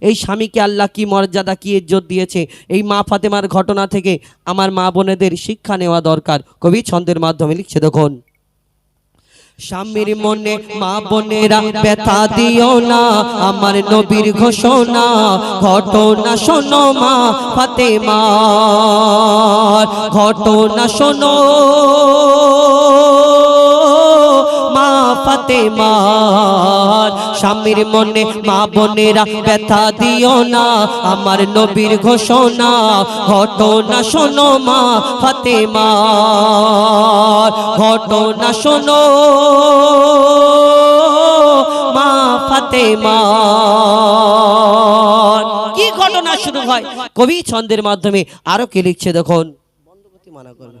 এই স্বামীকে আল্লাহ কি মর্যাদা কি ইজ্জত দিয়েছে? এই মা ফাতেমার ঘটনা থেকে আমার মা বোনেদের শিক্ষা নেওয়া দরকার। কবি ছন্দের মাধ্যমে লিখছে দেখুন। স্বামীর মনে মা বোনেরা ব্যথা দিও না। আমার নবীর ঘোষণা। ঘটনা শোনো মা ফাতেমা। ঘটনা শোনো। ফাতেমার স্বামীর মনে মা বোনেরা ব্যথা দিও না, আমার নবীর ঘোষণা ঘটনা শোনো মা ফাতেমার ঘটনা শোনো মা ফাতেমার। কি ঘটনা শুরু হয়? কবি ছন্দের মাধ্যমে আরও কে লিখছে দেখুন। মানা করবে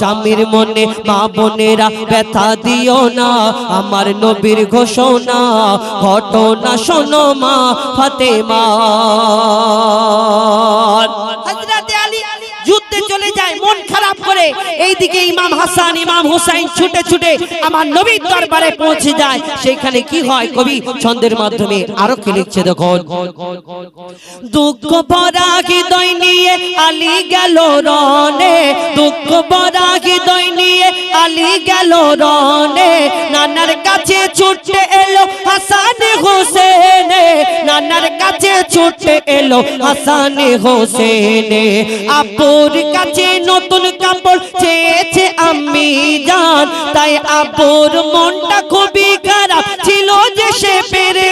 স্বামীর মনে মা বোনেরা ব্যথা দিও না, আমার নবীর ঘোষণা, ঘটনা শোনো মা ফাতেমা। যায় আমার সেখানে কি হয় কবি? ছন্দের মাধ্যমে দুঃখ ভরা হৃদয় নিয়ে আলী গেল রনে দুঃখ হৃদয় নিয়ে আলী গেল রনে। নানার কাছে ছুটে এলো হাসান হোসেনে। নানার কাছে ছুটে এলো হাসান হোসেনে। আপুর কাছে নতুন কাপড় চেয়েছে আমি জান। তাই আপুর মনটা খুবই খারাপ ছিল যে সে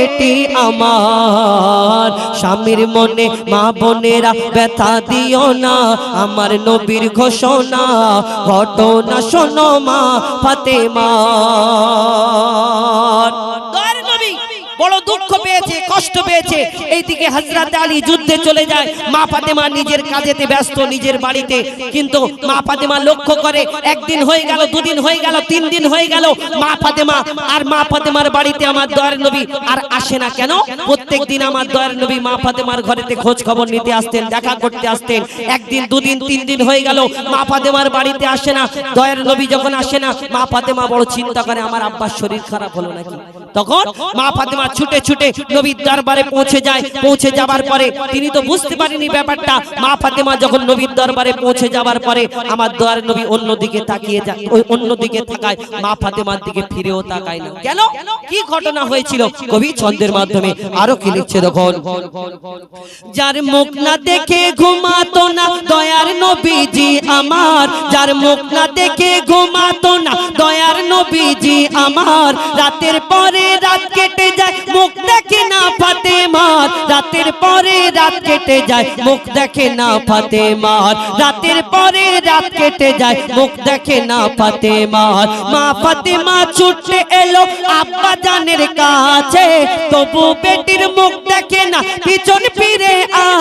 বেটি আমার। স্বামীর মনে, মা বোনেরা ব্যথা দিও না। আমার নবীর ঘোষণা, ঘটনা শোনো মা ফাতেমা। বড় দুঃখ পেয়েছে, কষ্ট পেয়েছে। এইদিকে হজরত আলী যুদ্ধে চলে যায়। মা ফাতেমা নিজের কাজেতে ব্যস্ত, নিজের বাড়িতে। কিন্তু মা ফাতেমা লক্ষ্য করে, একদিন হয়ে গেল, দুদিন হয়ে গেল, তিন দিন হয়ে গেল। মা ফাতেমা আর মা ফাতেমার বাড়িতে আমার দয়ার নবী আর আসে না। কেন? প্রত্যেক দিন আমার দয়ার নবী মা ফাতেমার ঘরেতে খোঁজ খবর নিতে আসতেন, দেখা করতে আসতেন। একদিন, দুদিন, তিন দিন হয়ে গেল, মা ফাতেমার বাড়িতে আসে না। দয়ার নবী যখন আসে না, মা ফাতেমা বড় চিন্তা করে, আমার আব্বার শরীর খারাপ হলো নাকি? তখন মা ফাতেমা ছুটে ছুটে নবীর দরবারে পৌঁছে যায়। পৌঁছে যাবার পরে তিনি তো বুঝতে পারেনি ব্যাপারটা। মা ফাতেমা যখন নবীর দরবারে পৌঁছে যাবার পরে আমার দোয়ার নবী অন্যদিকে তাকিয়ে যায় ওই অন্যদিকে তাকায়। মা ফাতেমার দিকে ফিরেও তাকায় না কেন? কি ঘটনা হয়েছিল? কবি ছন্দের মাধ্যমে আরও কি লিখছে দেখুন যার মুখ না দেখে ঘুমাতো না দয়ার নবীজি আমার। যার মুখ না দেখে ঘুমাতো না দয়ার নবীজি আমার। রাতের পরে রাত কেটে যায়, মুখ দেখে না ফাতেমার। রাতের পরে রাত কেটে যায়, মুখ দেখে না ফাতেমার। মা ফাতেমা ছুটে এলো আব্বা জানের কাছে। তবু বেটির মুখ দেখে না, পিছন ফিরে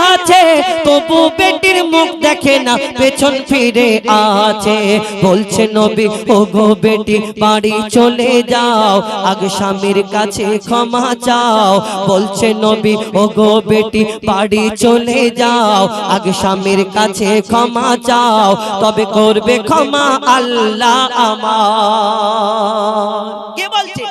আছে। তবু বেটির মুখ দেখে না, পেছন ফিরে আছে। বলছে, নবী ও গো বেটি, বাড়ি চলে যাও। আগে স্বামীর কাছে ক্ষমা চাও। বলছে, নবী ও গো বেটি, বাড়ি চলে যাও আগে স্বামীর কাছে ক্ষমা চাও তবে করবে ক্ষমা আল্লাহ আমার। কে বলছে?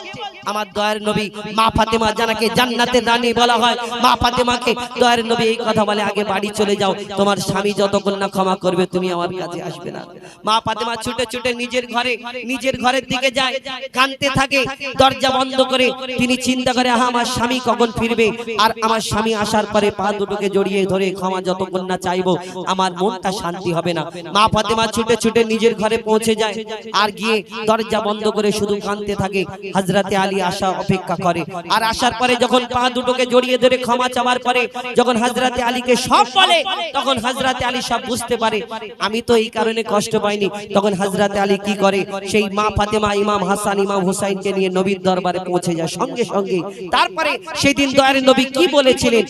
আমার দয়ার নবী মা ফাতেমা জানাকে জান্নাতে দানি বলা হয়। মা ফাতেমাকে দয়ার নবী এই কথা বলে, আগে বাড়ি চলে যাও, তোমার স্বামী যতক্ষণ না ক্ষমা করবে, তুমি আমার কাছে আসবে না। মা ফাতেমা ছুটে ছুটে নিজের ঘরে, নিজের ঘরের দিকে যায় কানতে থাকে, দরজা বন্ধ করে। তিনি চিন্তা করে, আহা, আমার স্বামী কখন ফিরবে? আর আমার স্বামী আসার পরে পা দুটোকে জড়িয়ে ধরে ক্ষমা যতক্ষণ না চাইব, আমার মনটা শান্তি হবে না। মা ফাতেমা ছুটে ছুটে নিজের ঘরে পৌঁছে যায়, আর গিয়ে দরজা বন্ধ করে শুধু কানতে থাকে। হাজরাতে আলী আসা অপেক্ষা করে। আর আসার পরে যখন পা দুটোকে জড়িয়ে ধরে ক্ষমা চাওয়ার পরে যখন হাজরাতে আলীকে সব বলে তখন হাজরাতে আলী সব বুঝতে পারে। আমি তো এই কারণে কষ্ট পাইনি। তখন হাজরাতে আলী কি করে? সেই মা ফাতেমা ইমাম হাসান ইমাম হুসাইনকে নিয়ে নবীর দরবারে পৌঁছে যায় সঙ্গে সঙ্গে। তারপরে সেদিন দয়ার নবী কি বলেছিলেন?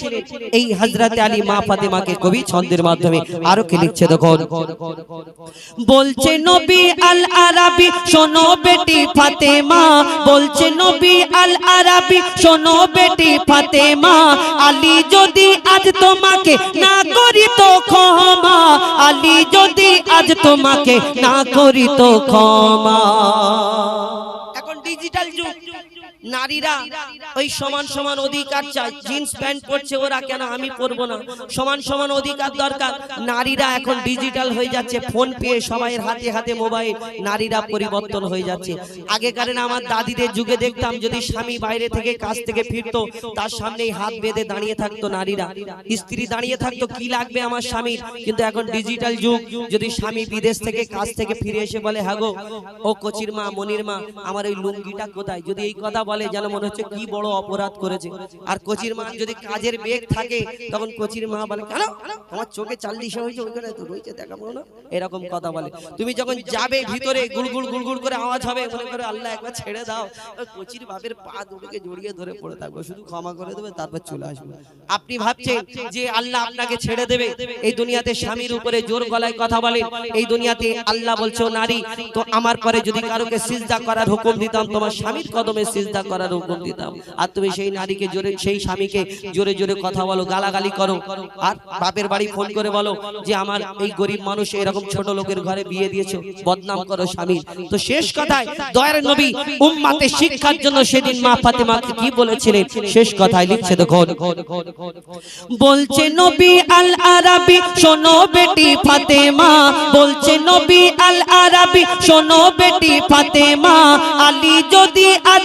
এই হাজরাতে আলী মা ফাতেমাকে কবি ছন্দের মাধ্যমে আরও কি লিখছে দেখুন। বলছে নবী আল আরাবি শোনো বেটি ফাতেমা। বলছে নবী আল আরাবি শোনো বেটি ফাতেমা, আলী যদি আজ তোমাকে না করি তো ক্ষমা, আলী যদি আজ তোমাকে না করি তো ক্ষমা। এখন ডিজিটাল যুগ। নারীরা ওই সমান সমান অধিকার চায়। জিন্স প্যান্ট পরছে ওরা কেন? আমি পরবো না। সমান সমান অধিকার দরকার। নারীরা এখন ডিজিটাল হয়ে যাচ্ছে। ফোন পেয়ে সবাইয়ের হাতে হাতে মোবাইল। নারীরা পরিবর্তন হয়ে যাচ্ছে। আগেকার আমার দাদিদের যুগে দেখতাম, যদি স্বামী বাইরে থেকে কাজ থেকে ফিরতো, তার সামনেই হাত বেঁধে দাঁড়িয়ে থাকতো নারীরা। স্ত্রী দাঁড়িয়ে থাকতো, কি লাগবে আমার স্বামীর? কিন্তু এখন ডিজিটাল যুগ। যদি স্বামী বিদেশ থেকে কাজ থেকে ফিরে এসে বলে হাগো ও কচির মা, মনির মা, আমার ওই লুঙ্গিটা কোথায়? যদি এই কথা বলে যেন মনে হচ্ছে কি বড় অপরাধ করেছে। আর কচির মা যদি কাজের বেগ থাকে, তখন কচির মা বলে, কেন? আমার চোখে চাল্লিশ হয়েছে ওইখানে, তো রয়েছে দেখাবো না। এরকম কথা বলে। তুমি যখন যাবে ভিতরে গুড়গুড় গুড়গুড় করে আওয়াজ হবে, মনে করে, আল্লাহ, একবার ছেড়ে দাও। কচির বাপের পা দুটোকে জড়িয়ে ধরে পড়ে থাকব। শুধু ক্ষমা করে দেবে, তারপর চলে আসবে। আপনি ভাবছেন যে আল্লাহ আপনাকে ছেড়ে দেবে? এই দুনিয়াতে স্বামীর উপরে জোর গলায় কথা বলে, এই দুনিয়াতে আল্লাহ বলছে, "ও নারী, তো আমার পরে যদি কারোকে সিজদা করার হুকুম দিতাম, তোমার স্বামীর কদমে সিজদা করার হুকুম দিতাম। আর তুমি সেই নারীকে জোরে, সেই স্বামীকে জোরে জোরে কথা বলো, গালাগালি করো। আর বাপের বাড়ি ফোন করে বলো যে, আমার এই গরিব মানুষ এরকম ছোট লোকের ঘরে বিয়ে দিয়েছ, বদনাম করো স্বামীর তো শেষ কথায় দয়ার নবী উম্মাতে শিক্ষার জন্য সেদিন মা ফাতেমাকে কি বলেছিলেন? শেষ কথায় লিখছে, দেখুন, বলছে নবী আল আরাবি শোনো বেটি ফাতেমা। বলছে নবী আল আরাবি শোনো বেটি ফাতেমা। আলী যদি আজ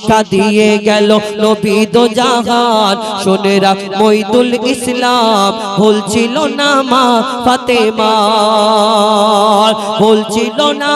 শিক্ষা দিয়ে গেল নবী দো জাহান। সোনেরা মইদুল ইসলাম ভুলছিল না মা ফাতেমা ভুলছিল না